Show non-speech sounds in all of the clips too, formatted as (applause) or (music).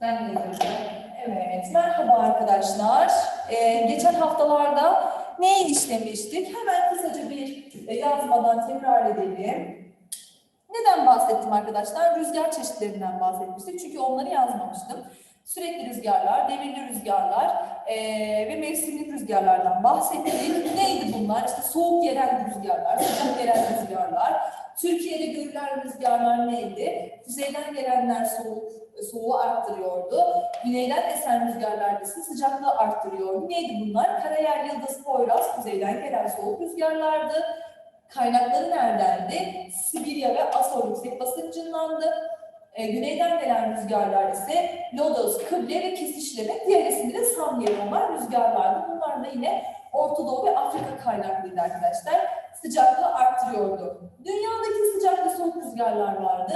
Ben de yazıyorum. Evet, merhaba arkadaşlar. Ee, geçen haftalarda neyi işlemiştik? Hemen kısaca bir e, yazmadan tekrar edelim. Neden bahsettim arkadaşlar? Rüzgar çeşitlerinden bahsetmiştik. Çünkü onları yazmamıştım. Sürekli rüzgarlar, devirli rüzgarlar eee, ve mevsimlik rüzgarlardan bahsettik. (laughs) Neydi bunlar? İşte soğuk yerel rüzgarlar, sıcak yerel rüzgarlar. Türkiye'de görülen rüzgarlar neydi? Kuzeyden gelenler soğuk, soğuğu arttırıyordu. Güneyden esen rüzgarlar ise sıcaklığı arttırıyordu. Neydi bunlar? Karayel, Yıldız, Poyraz, kuzeyden gelen soğuk rüzgarlardı. Kaynakları neredendi? Sibirya ve Asor yüksek basıncındandı. E, güneyden gelen rüzgarlar ise Lodos, Kıble ve Kesişleme, diğer ismi de Samyeli olan rüzgarlardı. Bunlar da yine Orta Doğu ve Afrika kaynaklıydı arkadaşlar. Sıcaklığı arttırıyordu. Dünyadaki sıcak ve soğuk rüzgarlar vardı.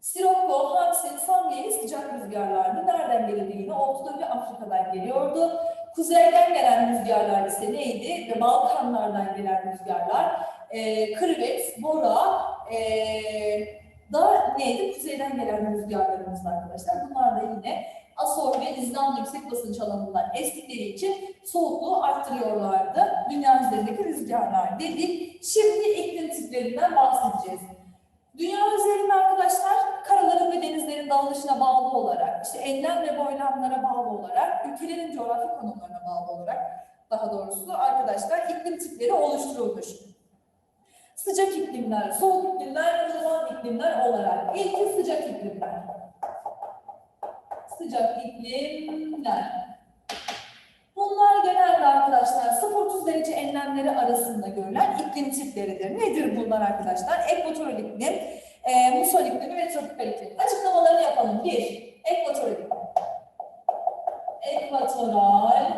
Sirocco, Hansen, Samyeli sıcak rüzgarlardı. Nereden geliyordu yine? Orta ve Afrika'dan geliyordu. Kuzeyden gelen rüzgarlar ise neydi? Ve Balkanlardan gelen rüzgarlar. E, Krivet, Bora, e, da neydi? Kuzeyden gelen rüzgarlarımız arkadaşlar. Bunlar da yine Asor ve İzlanda yüksek basınç alanından estikleri için soğukluğu arttırıyorlardı. Dünya üzerindeki rüzgarlar dedik. Şimdi iklim tiplerinden bahsedeceğiz. Dünya üzerinde arkadaşlar karaların ve denizlerin dağılışına bağlı olarak, işte enlem ve boylamlara bağlı olarak, ülkelerin coğrafi konumlarına bağlı olarak daha doğrusu arkadaşlar iklim tipleri oluşturulmuş. Sıcak iklimler, soğuk iklimler, ılıman iklimler olarak. İlki sıcak iklimler. Sıcak iklimler. Bunlar genelde arkadaşlar 0-30 derece enlemleri arasında görülen iklim tipleridir. Nedir bunlar arkadaşlar? Ekvatoral iklim, e, muson iklimi ve tropikal iklim. Açıklamalarını yapalım. Bir, ekvatoral iklim. Ekvatoral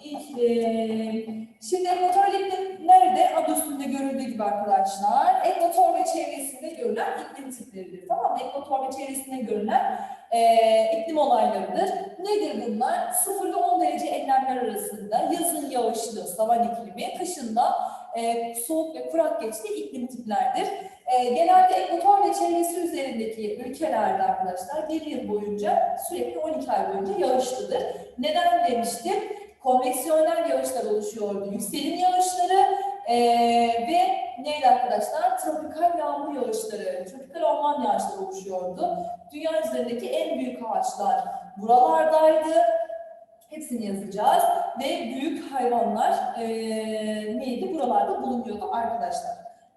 iklim. Şimdi ekvatoral iklim nerede? Adı üstünde görüldüğü gibi arkadaşlar. Ekvator ve çevresinde görülen iklim tipleridir. Tamam mı? Ekvator ve çevresinde görülen e, iklim olaylarıdır. Nedir bunlar? 0 ile 10 derece enlemler arasında yazın yağışlı savan iklimi, kışında e, soğuk ve kurak geçti iklim tiplerdir. E, genelde ekvator ve çevresi üzerindeki ülkelerde arkadaşlar bir yıl boyunca sürekli 12 ay boyunca yağışlıdır. Neden demiştim? konveksiyonel yağışlar oluşuyordu. Yükselim yağışları eee, ve neydi arkadaşlar? Tropikal yağmur yağışları, tropikal orman yağışları oluşuyordu. Dünya üzerindeki en büyük ağaçlar buralardaydı. Hepsini yazacağız. Ve büyük hayvanlar eee, neydi? Buralarda bulunuyordu arkadaşlar.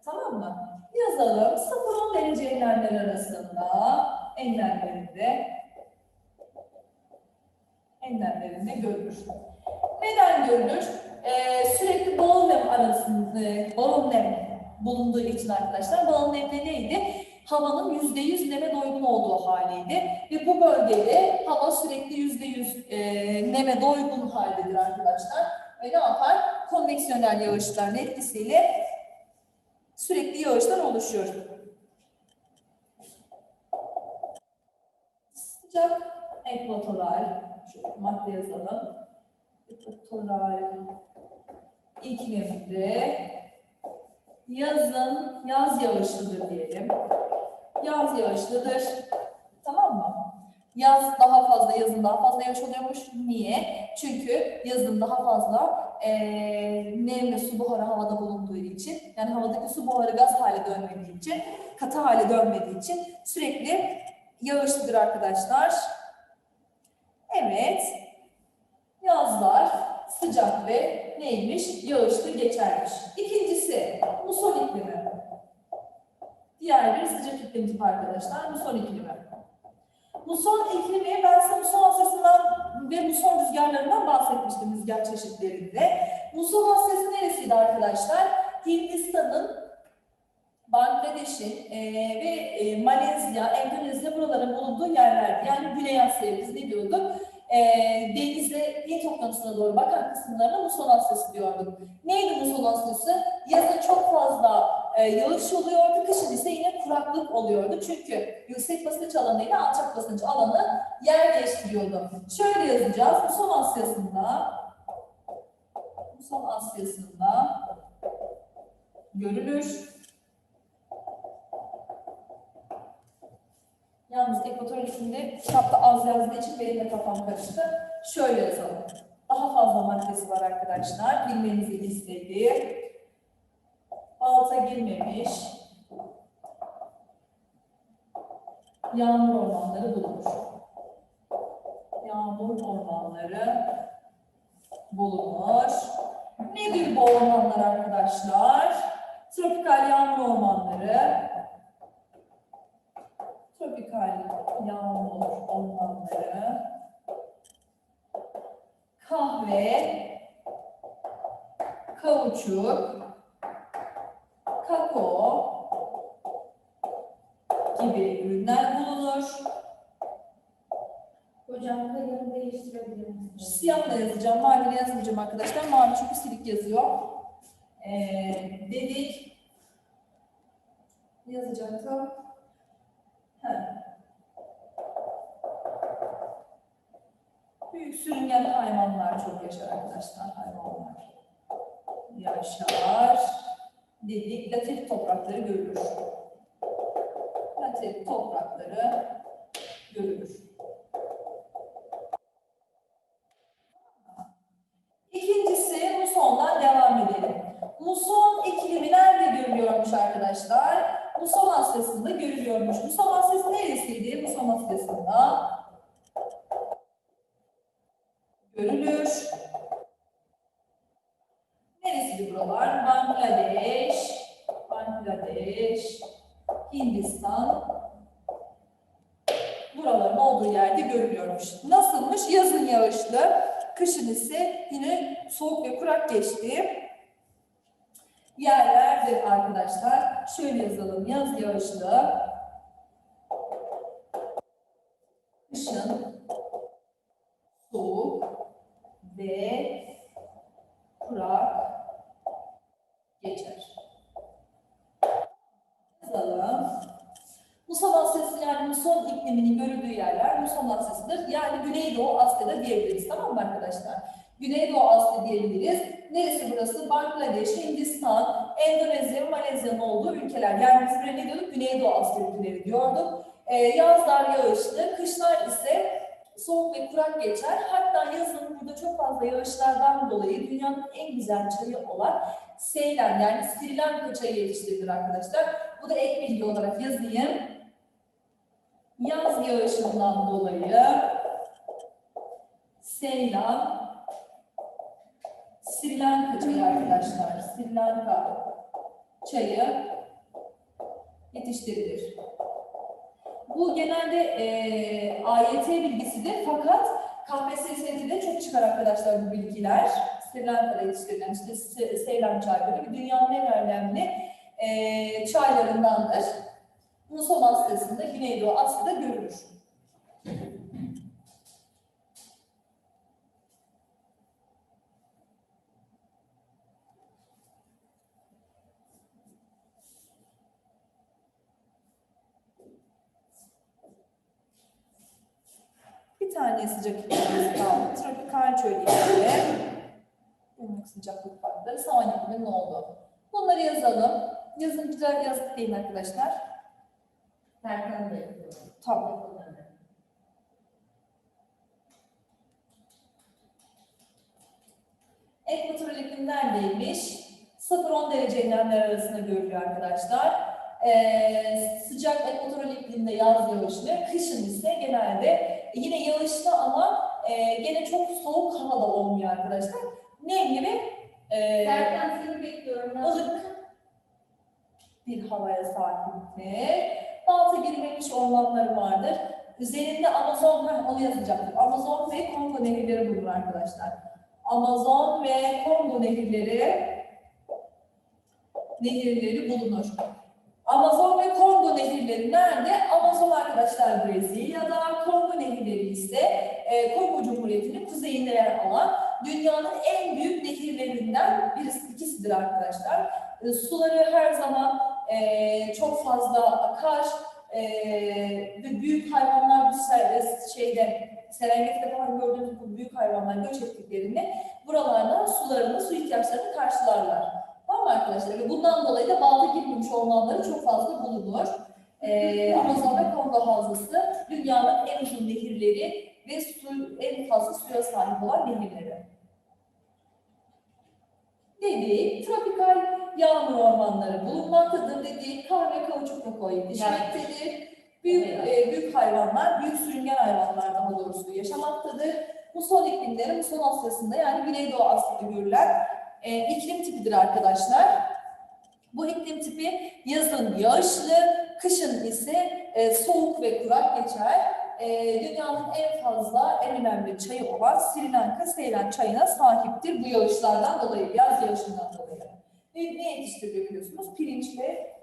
Tamam mı? Yazalım. 0-10 derece enlemler arasında enlemlerinde enlemlerinde görülür. Neden görülür? Ee, sürekli bol nem arasında, bol nem bulunduğu için arkadaşlar, bol nem de neydi? Havanın yüzde yüz neme doygun olduğu haliydi. Ve bu bölgede hava sürekli yüzde yüz e, neme doygun haldedir arkadaşlar. Ve ne yapar? Konveksiyonel yağışların etkisiyle sürekli yağışlar oluşuyor. Sıcak ekvatoral, şöyle madde yazalım. Ekvatoral iklimde yazın yaz yağışlıdır diyelim. Yaz yağışlıdır. Tamam mı? Yaz daha fazla, yazın daha fazla yağış oluyormuş. Niye? Çünkü yazın daha fazla eee nem ve su buharı havada bulunduğu için, yani havadaki su buharı gaz hale dönmediği için, katı hale dönmediği için sürekli yağışlıdır arkadaşlar. Evet. Yazlar sıcak ve neymiş? Yağışlı geçermiş. İkincisi muson iklimi. Diğer bir sıcak iklim tipi arkadaşlar. Muson iklimi. Muson iklimi ben size muson Asyası'ndan ve muson rüzgarlarından bahsetmiştim rüzgar çeşitlerinde. Muson Asyası neresiydi arkadaşlar? Hindistan'ın Bangladeş'in eee, ve eee, Malezya, Endonezya buraların bulunduğu yerlerdi. Yani Güney Asya'ya biz ne diyorduk? Eee denize, Hint okyanusuna doğru bakan kısımlarına muson Asyası diyorduk. Neydi muson Asyası? Yazın çok fazla eee, yağış oluyordu, kışın ise yine kuraklık oluyordu. Çünkü yüksek basınç alanı ile alçak basınç alanı yer değiştiriyordu. Şöyle yazacağız, muson Asyası'nda muson Asyası'nda görülür. Yalnız ekvatoral iklimde kitapta az yazdığı için benim de kafam karıştı. Şöyle yazalım. Daha fazla maddesi var arkadaşlar. Bilmenizi istediğim. Balta girmemiş. Yağmur ormanları bulunur. Yağmur ormanları bulunur. Nedir bu ormanlar arkadaşlar? Tropikal yağmur ormanları. Tropikal yağmur ormanları. Kahve, kauçuk, kakao gibi ürünler bulunur. Hocam kalemi değiştirebilir misiniz? Siyahla yazacağım, maviyle yazmayacağım arkadaşlar. Mavi çünkü silik yazıyor. Ee, dedik. Yazacaktım. Büyük sürüngen hayvanlar çok yaşar arkadaşlar. Hayvanlar yaşar. Dedik. Latif toprakları görülür. Latif toprakları görülür. İkincisi musondan devam edelim. Muson iklimi nerede görülüyormuş arkadaşlar? Muson Asyası'nda görülüyormuş. Muson Asyası neresiydi? Muson Asyası'nda görülür. Neresiydi buralar? Bangladeş, Bangladeş, Hindistan, buraların olduğu yerde görülüyormuş. Nasılmış? Yazın yağışlı, kışın ise yine soğuk ve kurak geçtiği yerlerdir arkadaşlar. Şöyle yazalım. Yaz yağışlı, kışın soğuk ve kurak geçer. Yazalım. Muson Asyası yani muson ikliminin görüldüğü yerler muson Asyası'dır. Yani Güneydoğu Asya'da diyebiliriz. Tamam mı arkadaşlar? Güneydoğu Asya diyebiliriz. Neresi burası? Bangladeş, Hindistan, Endonezya, Malezya'nın olduğu ülkeler. Yani biz buraya ne diyorduk? Güneydoğu Asya ülkeleri diyorduk. Ee, yazlar yağışlı, kışlar ise soğuk ve kurak geçer. Hatta yazın burada çok fazla yağışlardan dolayı dünyanın en güzel çayı olan Seylan yani Sri Lanka çayı yetiştirilir arkadaşlar. Bu da ek bilgi olarak yazayım. Yaz yağışından dolayı Seylan Sri Lanka çayı arkadaşlar. Sri Lanka çayı yetiştirilir. Bu genelde e, AYT bilgisidir fakat KPSS'de çok çıkar arkadaşlar bu bilgiler. Sri Lanka'da yetiştirilen işte Se- Seylan çayları dünyanın en önemli e, çaylarındandır. Muson Asya'sında, Güneydoğu Asya'da görülür. Tane sıcak iklimimiz kaldı. Tropikal çöl iklimi. Günlük sıcaklık farkları, savan ikliminin olduğu. Bunları yazalım. Yazın güzel yazdık deyin arkadaşlar. Serkan Bey. Tamam. Ekvatoral iklim neredeymiş? 0-10 derece enlemler arasında görülüyor arkadaşlar. Ee, sıcak ekvatoral iklimde yaz yağışlı, kışın ise genelde yine yağışlı ama e, gene çok soğuk havada olmuyor arkadaşlar. Nemli ve e, Serkan seni bekliyorum. ılık bir havaya sahiptir. Balta girmemiş ormanları vardır. Üzerinde Amazon, ha, onu yazacaktık. Amazon ve Kongo nehirleri bulunur arkadaşlar. Amazon ve Kongo nehirleri nehirleri bulunur. Amazon ve Kongo nehirleri nerede? Amazon arkadaşlar Brezilya'da, Kongo nehirleri ise e, Kongo Cumhuriyeti'nin kuzeyinde yer alan dünyanın en büyük nehirlerinden birisi ikisidir arkadaşlar. E, suları her zaman e, çok fazla akar e, ve büyük hayvanlar bu ser- şeyde Serengeti'de falan gördüğünüz bu büyük hayvanlar göç ettiklerinde buralardan sularını, su ihtiyaçlarını karşılarlar. Tamam arkadaşlar? Ve bundan dolayı da bağda girmemiş ormanları çok fazla bulunur. Ee, Amazon ve Kongo havzası dünyanın en uzun nehirleri ve su, en fazla suya sahip olan nehirleri. Dediği tropikal yağmur ormanları bulunmaktadır dediği kahve kauçuk kakao yetişmektedir. Büyük, e, büyük hayvanlar, büyük sürüngen hayvanlar daha doğrusu yaşamaktadır. Muson iklimleri Muson Asya'sında yani Güneydoğu Asya'da görülen e, iklim tipidir arkadaşlar. Bu iklim tipi yazın yağışlı, kışın ise e, soğuk ve kurak geçer. E, dünyanın en fazla, en önemli çayı olan Sri Lanka Seylan çayına sahiptir bu yağışlardan dolayı, yaz yağışından dolayı. Ne, ne yetiştiriliyor biliyorsunuz? Pirinç ve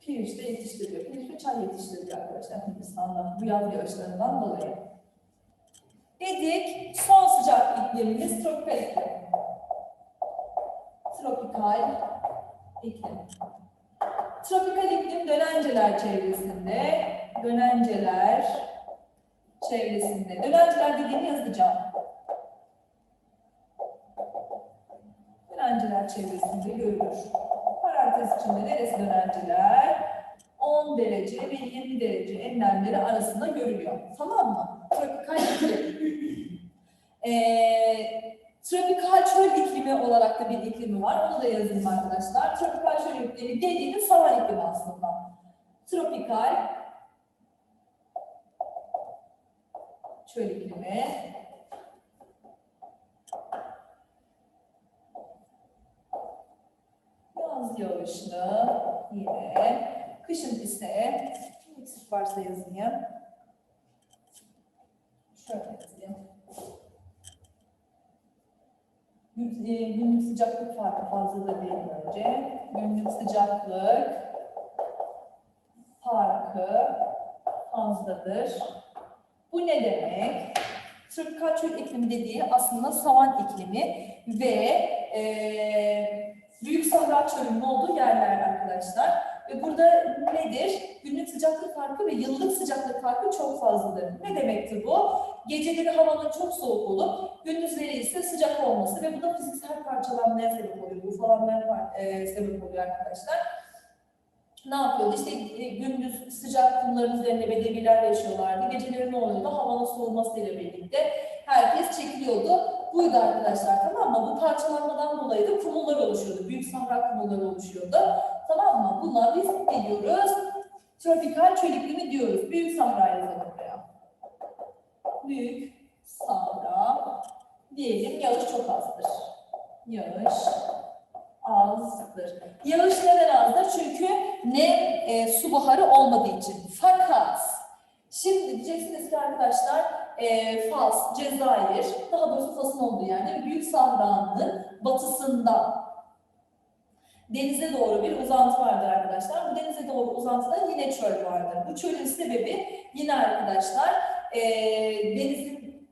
pirinç de yetiştiriliyor. Pirinç ve çay yetiştiriliyor arkadaşlar Hindistan'da bu yaz yağışlarından dolayı. Dedik, son sıcak iklimimiz tropikal iklim. Tropikal iklim. Tropikal iklim dönenceler çevresinde, dönenceler çevresinde. Dönenceler dediğini yazacağım. Dönenceler çevresinde görülür. Parantez içinde neresi dönenceler? 10 derece ve 20 derece enlemleri arasında görülüyor. Tamam mı? Tropikal iklim. Ee, tropikal çöl iklimi olarak da bir iklimi var. Onu da yazayım arkadaşlar. Tropikal çöl iklimi dediğimiz savan iklimi aslında. Tropikal çöl iklimi. Yaz yağışlı yine. Kışın ise eksik varsa yazayım. Şöyle yazayım. Gün- e, Günlük sıcaklık farkı fazladır diyelim önce. Günlük sıcaklık farkı fazladır. Bu ne demek? Tropikal çöl iklimi dediği aslında savan iklimi ve e, Büyük Sahra Çölü'nün olduğu yerler arkadaşlar. Ve burada nedir? Günlük sıcaklık farkı ve yıllık sıcaklık farkı çok fazladır. Ne demektir bu? Geceleri havanın çok soğuk olup gündüzleri ise sıcak olması ve bu da fiziksel parçalanmaya sebep oluyor. Bufalanmaya par- e, sebep oluyor arkadaşlar. Ne yapıyordu? İşte e, gündüz sıcak kumların üzerinde bedeviler yaşıyorlardı. Geceleri ne oluyordu? Havanın soğumasıyla birlikte herkes çekiliyordu. Buydu arkadaşlar tamam mı? Bu parçalanmadan dolayı da kumullar oluşuyordu. Büyük sahra kumulları oluşuyordu. Tamam mı? Bunlar biz ne diyoruz? Tropikal çöl iklimi diyoruz. Büyük sahra yazalım. Büyük sahra diyelim yağış çok azdır. Yağış azdır. Yağış neden azdır? Çünkü nem e, su buharı olmadığı için. Fakat şimdi diyeceksiniz ki arkadaşlar e, Fas, Cezayir, daha doğrusu Fas'ın olduğu yani Büyük Sahra'nın batısında denize doğru bir uzantı vardır arkadaşlar. Bu denize doğru uzantıda yine çöl vardır. Bu çölün sebebi yine arkadaşlar e, denizin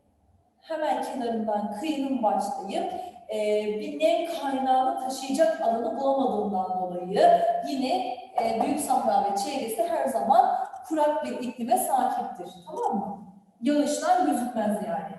hemen kenarından kıyının başlayıp e, bir nem kaynağını taşıyacak alanı bulamadığından dolayı yine e, Büyük Sahra ve çevresi her zaman kurak bir iklime sahiptir. Tamam mı? Yağışlar gözükmez yani.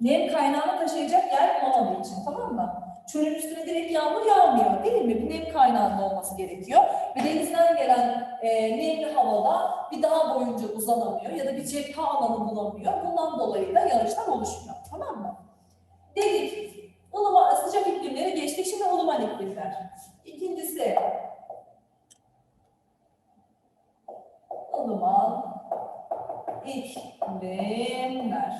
Nem kaynağını taşıyacak yer olmadığı için tamam mı? Çölün üstüne direkt yağmur yağmıyor değil mi? Bir nem kaynağında olması gerekiyor. Ve denizden gelen e, nemli havada bir dağ boyunca uzanamıyor ya da bir cephe alanı bulamıyor. Bundan dolayı da yağışlar oluşmuyor. Tamam mı? Dedik. Ilıman, sıcak iklimleri geçtik. Şimdi ılıman iklimler. İkincisi ılıman iklimler.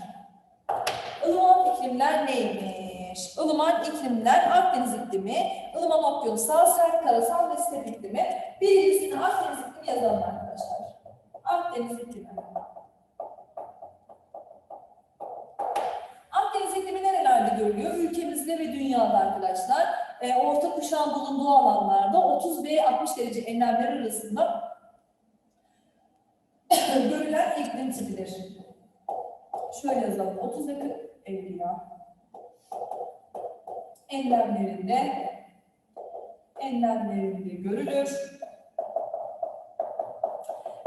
Ilıman iklimler neymiş? Ilıman iklimler Akdeniz iklimi, ılıman okyanusal, sert karasal ve step iklimi. Birincisini Akdeniz iklimi yazalım arkadaşlar. Akdeniz iklimi. Akdeniz iklimi nerelerde görülüyor? Ülkemizde ve dünyada arkadaşlar. E, orta kuşağın bulunduğu alanlarda 30 ve 60 derece enlemler arasında (coughs) görülen iklim tipidir. Şöyle yazalım. 30 ve 40 50 ya. Enlemlerinde enlemlerinde görülür.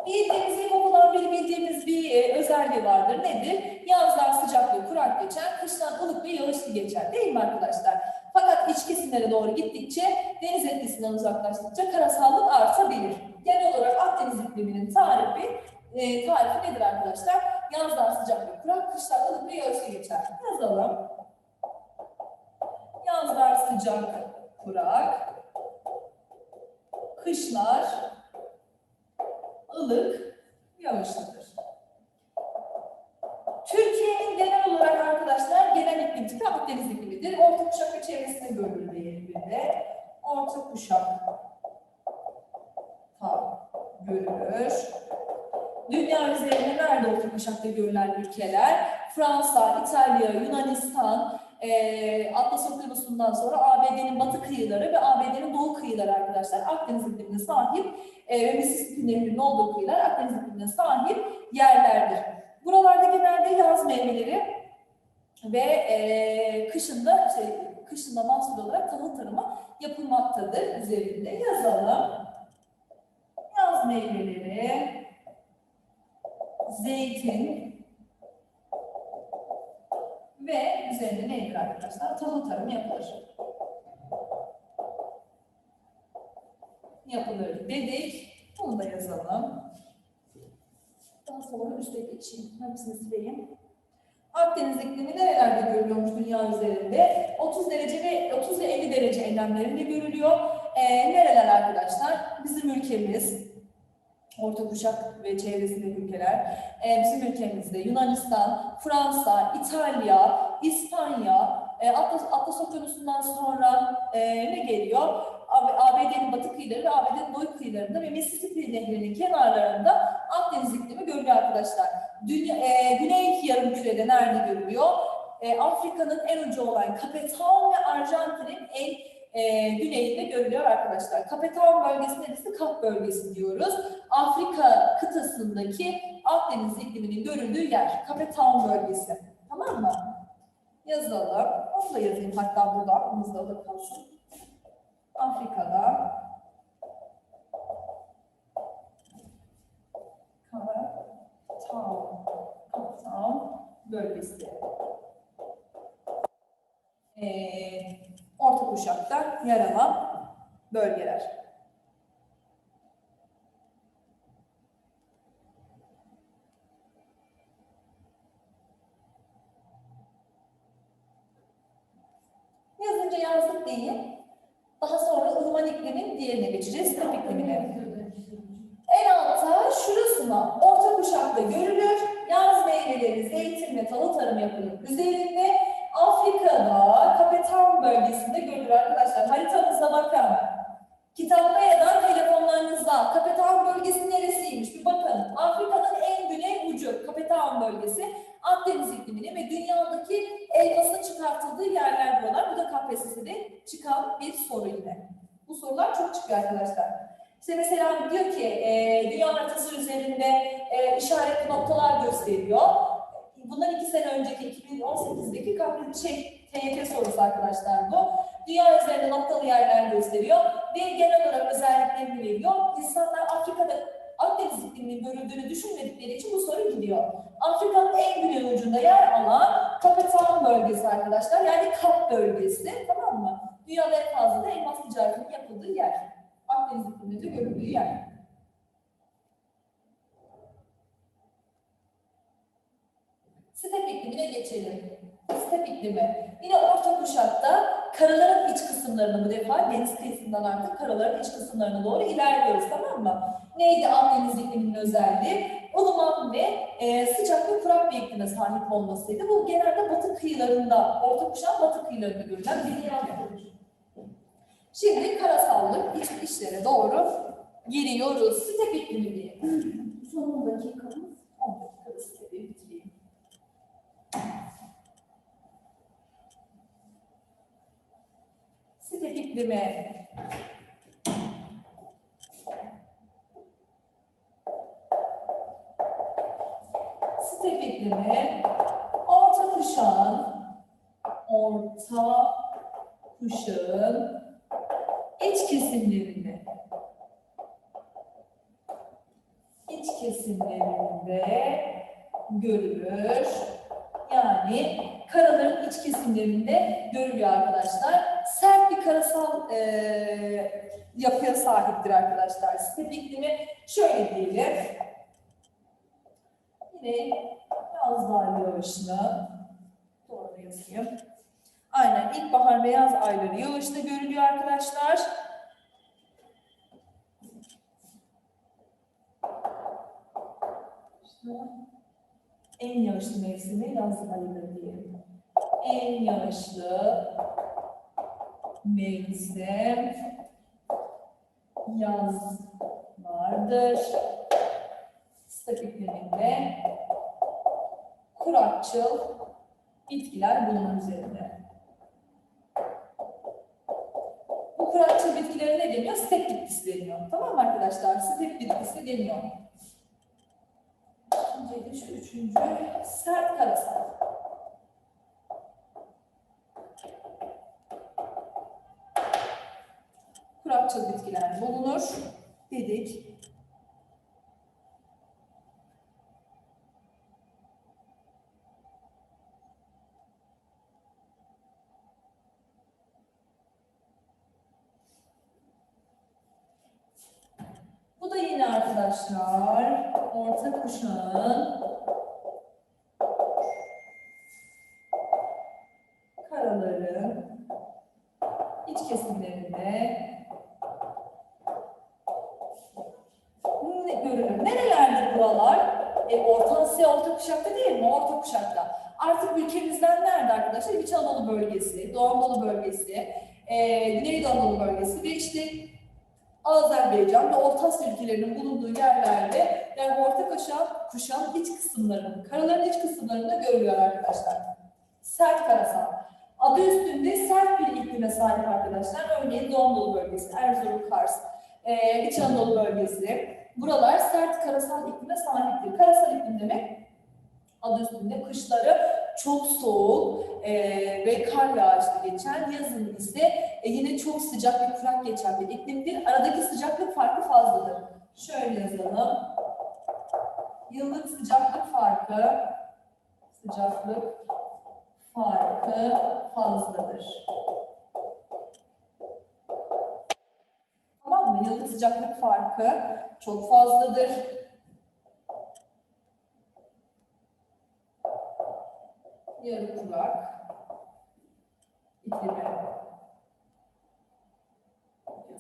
Bildiğimiz ilkokuldan beri bildiğimiz bir e, özelliği vardır. Nedir? Yazlar sıcak ve kurak geçer, kışlar ılık ve yağışlı geçer. Değil mi arkadaşlar? Fakat iç kesimlere doğru gittikçe deniz etkisinden uzaklaştıkça karasallık artabilir. Genel olarak Akdeniz ikliminin tarifi, e, tarifi nedir arkadaşlar? Yazlar sıcak ve kurak, kışlar ılık ve yağışlı geçer. Yazalım. Yazlar sıcak, kurak, kışlar ılık, yağışlıdır. Türkiye'nin genel olarak arkadaşlar genel iklim tipi Akdeniz iklimidir. Orta kuşak ve çevresine görülür diyelim bir de. Orta kuşak tam görülür. Dünya üzerinde nerede orta kuşakta görülen ülkeler? Fransa, İtalya, Yunanistan, eee Atlas Okyanusu'ndan sonra ABD'nin batı kıyıları ve ABD'nin doğu kıyıları arkadaşlar Akdeniz iklimine sahip eee, ve Mississippi Nehri'nin olduğu kıyılar Akdeniz iklimine sahip yerlerdir. Buralarda genelde yaz meyveleri ve eee kışında şey, kışında mahsul olarak tahıl tarımı yapılmaktadır. Üzerinde yazalım. Yaz meyveleri, zeytin ve üzerinde neydir arkadaşlar? Tahıl tarımı yapılır. Yapılır dedik. Bunu da yazalım. Daha sonra üste geçeyim. Hepsini sileyim. Akdeniz iklimi nerelerde görülüyormuş dünya üzerinde? 30 derece ve 30 ve 50 derece enlemlerinde görülüyor. Ee, nereler arkadaşlar? Bizim ülkemiz, Orta kuşak ve çevresindeki ülkeler, ee, bizim ülkemizde Yunanistan, Fransa, İtalya, İspanya, e, Atlas, Atlas Okyanusu'ndan sonra e, ne geliyor? ABD'nin batı kıyıları ve ABD'nin doğu kıyılarında ve Mississippi Nehri'nin kenarlarında Akdeniz iklimi görülüyor arkadaşlar. Dünya, e, Güney yarımkürede nerede görülüyor? E, Afrika'nın en ucu olan Cape Town ve Arjantin'in en e, güneyinde görülüyor arkadaşlar. Cape Town bölgesi neresi? Kap bölgesi diyoruz. Afrika kıtasındaki Akdeniz ikliminin görüldüğü yer. Cape Town bölgesi. Tamam mı? Yazalım. Onu da yazayım hatta burada aklımızda da kalsın. Afrika'da Cape Town, Cape Town bölgesi. Ee, orta kuşakta yer alan bölgeler. Yazınca yazdık değil. Daha sonra ılıman iklimin diğerine geçeceğiz. Step iklimine. En altta şurası mı? Orta kuşakta görülür. Yaz meyveleri, zeytin ve tahıl tarımı yapılır. Çok çıkıyor arkadaşlar. İşte mesela diyor ki e, dünya haritası üzerinde e, işaretli noktalar gösteriyor. Bundan iki sene önceki 2018'deki KPSS şey, TYT sorusu arkadaşlar bu. Dünya üzerinde noktalı yerler gösteriyor ve genel olarak özelliklerini veriyor. İnsanlar Afrika'da Akdeniz ikliminin görüldüğünü düşünmedikleri için bu soru gidiyor. Afrika'nın en güney ucunda yer alan Kapetan bölgesi arkadaşlar. Yani Kap bölgesi. Tamam mı? Dünyada en fazla da elmas ticaretinin yapıldığı yer. Akdeniz ikliminde görüldüğü yer. Step iklimine geçelim. Step iklimi. Yine orta kuşakta karaların iç kısımlarına bu defa deniz kıyısından artık karaların iç kısımlarına doğru ilerliyoruz tamam mı? Neydi Akdeniz ikliminin özelliği? ılıman ve e, sıcak ve kurak bir iklime sahip olmasıydı. Bu genelde batı kıyılarında, orta kuşağın batı kıyılarında görülen bir iklimdir. Şimdi karasallık iç işlere doğru giriyoruz. Step iklimi diye. Son 10 dakikamız. 10 dakikada stepi bitireyim. Step iklimi Step iklimi orta kuşağın orta kuşağın iç kesimlerinde iç kesimlerinde görülür. Yani karaların iç kesimlerinde görülüyor arkadaşlar. sert bir karasal e, yapıya sahiptir arkadaşlar. Step iklimi şöyle diyelim. Yine yaz daha yağışlı. Doğru yazayım. Aynen ilkbahar ve yaz ayları yağışlı görülüyor arkadaşlar. En yağışlı mevsimi yaz ayları diyelim. En yağışlı mevsim yaz vardır. Sıcak ikliminde kurakçıl bitkiler bulunur üzerinde. Bitkilere ne deniyor? Step bitkisi deniyor. Tamam mı arkadaşlar? Step bitkisi deniyor. İkinciydi şu üçüncü. Sert karasal. Kurakçıl bitkiler bulunur dedik. Bu da yine arkadaşlar orta kuşağın karaların iç kesimlerinde ne görülür. Nerelerde buralar? E, Orta Kuşak'ta değil mi? Orta Kuşak'ta. Artık ülkemizden nerede arkadaşlar? İç Anadolu bölgesi, Doğu Anadolu bölgesi, e, Güneydoğu Anadolu bölgesi ve işte Azerbaycan ve Orta Asya ülkelerinin bulunduğu yerlerde yani Orta Kuşak, kuşağın iç kısımlarının, karaların iç kısımlarında görülüyor arkadaşlar. Sert karasal. Adı üstünde sert bir iklime sahip arkadaşlar. Örneğin Doğu Anadolu bölgesi, Erzurum, Kars, e, İç Anadolu bölgesi. Buralar sert karasal iklime sahiptir. Karasal iklim demek adı üstünde kışları çok soğuk e, ve kar yağışlı geçen, yazın ise e, yine çok sıcak ve kurak geçen bir iklimdir. Aradaki sıcaklık farkı fazladır. Şöyle yazalım. Yıllık sıcaklık farkı, sıcaklık farkı fazladır. Tamam mı? Yıllık sıcaklık farkı çok fazladır. Yarı kurak iklime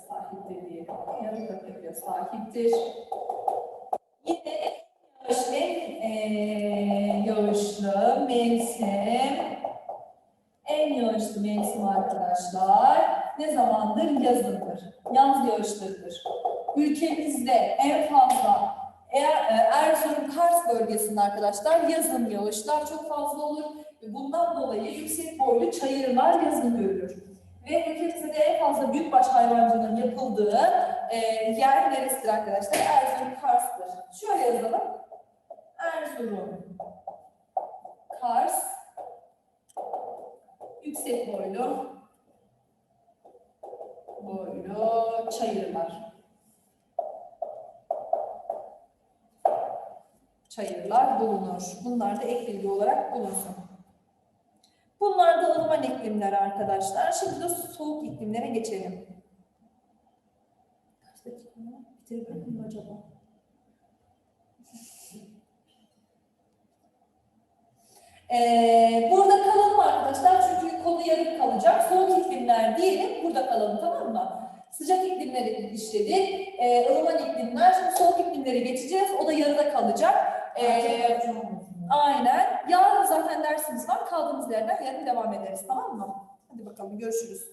sahiptir diyelim. Yarı iklime sahiptir. Yine yağış en eee, yağışlı mevsim en yağışlı mevsim arkadaşlar ne zamandır? Yazındır. Yaz yağışlarıdır. Ülkemizde en fazla e, Erzurum Kars bölgesinde arkadaşlar yazın yağışlar çok fazla olur. Bundan dolayı yüksek boylu çayırlar yazın görülür. Ve ülkemizde de en fazla büyükbaş hayvancılığın yapıldığı e, yer neresidir arkadaşlar? Erzurum Kars'tır. Şöyle yazalım. Erzurum Kars yüksek boylu boylu çayırlar. Çayırlar bulunur. Bunlar da ek bilgi olarak bulunsun. Bunlar da ılıman iklimler arkadaşlar. Şimdi de soğuk iklimlere geçelim. Kaç dakika? Bitirebilir miyim acaba? Ee, burada kalalım arkadaşlar çünkü konu yarım kalacak. Soğuk iklimler diyelim, burada kalalım tamam mı? Sıcak iklimleri işledik, ee, ılıman iklimler. Şimdi soğuk iklimleri geçeceğiz, o da yarıda kalacak. Ee, Aynen. Yarın zaten dersimiz var. Kaldığımız yerden yarın devam ederiz. Tamam mı? Hadi bakalım görüşürüz.